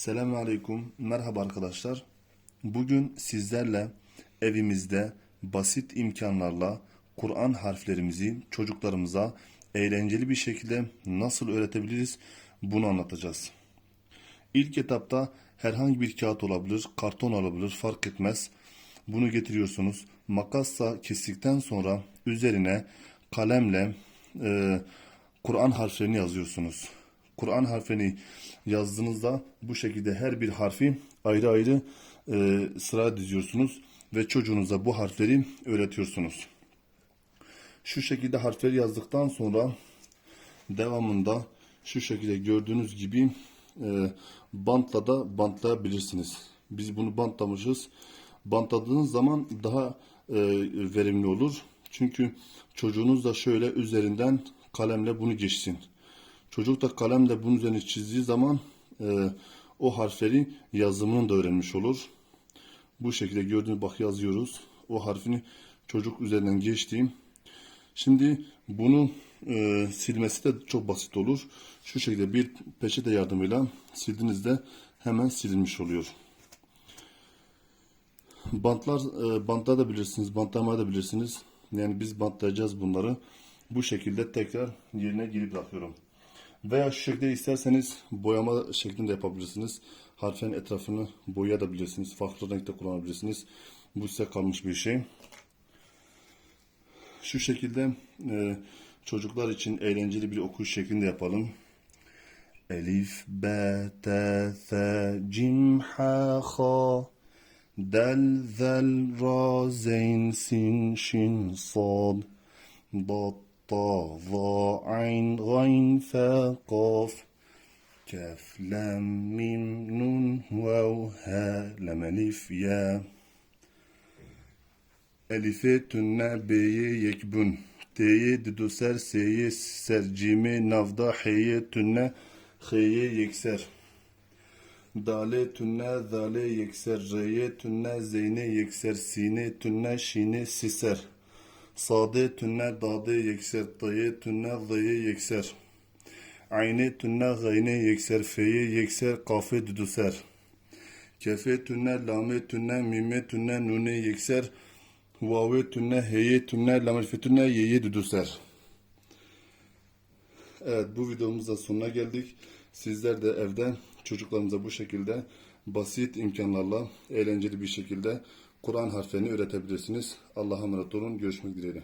Selamun Aleyküm. Merhaba arkadaşlar. Bugün sizlerle evimizde basit imkanlarla Kur'an harflerimizi çocuklarımıza eğlenceli bir şekilde nasıl öğretebiliriz bunu anlatacağız. İlk etapta herhangi bir kağıt olabilir, karton olabilir fark etmez. Bunu getiriyorsunuz. Makasla kestikten sonra üzerine kalemle e, Kur'an harflerini yazıyorsunuz. Kur'an harfini yazdığınızda bu şekilde her bir harfi ayrı ayrı e, sıra diziyorsunuz ve çocuğunuza bu harfleri öğretiyorsunuz. Şu şekilde harfleri yazdıktan sonra devamında şu şekilde gördüğünüz gibi e, bantla da bantlayabilirsiniz. Biz bunu bantlamışız. Bantladığınız zaman daha e, verimli olur. Çünkü çocuğunuz da şöyle üzerinden kalemle bunu geçsin. Çocuk da kalemle bunun üzerine çizdiği zaman e, o harfleri yazımını da öğrenmiş olur. Bu şekilde gördüğünüz bak yazıyoruz. O harfini çocuk üzerinden geçtiğim. Şimdi bunu e, silmesi de çok basit olur. Şu şekilde bir peçete yardımıyla sildiğinizde hemen silinmiş oluyor. Bantlar e, bantlayabilirsiniz, bantlamayabilirsiniz. Yani biz bantlayacağız bunları. Bu şekilde tekrar yerine geri bırakıyorum. Veya şu şekilde isterseniz boyama şeklinde yapabilirsiniz. Harflerin etrafını boyayabilirsiniz. Farklı renkte kullanabilirsiniz. Bu size kalmış bir şey. Şu şekilde e, çocuklar için eğlenceli bir okuyuş şeklinde yapalım. Elif, B, T, F, Cim, Ha, Ha, Del, Zel, Ra, Zeyn, Sin, Şin, Sad, Bat, Ayn, Gayn, Fe, Kaf, Kaf, Lam, Mim, Nun, Vav, Ha, Lam, Elif, Ya. Elife tünne beye yekbun. T'ye düdüser s'ye ser. Cime navda heye tünne heye yekser. Dale tünne zale yekser. Reye tünne zeyne yekser. Sine tünne şine siser. Sade tünne dade yekser. Taye tünne zeye yekser. Ayne tünne gayne yekser. Feye yekser. Kafe düdüser. Kefe tünne lame tünne mime tünne nune yekser. Vave tünne heye tünne lamelfe tünne yeye düdüser. Evet bu videomuzda sonuna geldik. Sizler de evde çocuklarınıza bu şekilde basit imkanlarla eğlenceli bir şekilde Kur'an harflerini öğretebilirsiniz. Allah'a emanet olun. Görüşmek dileğiyle.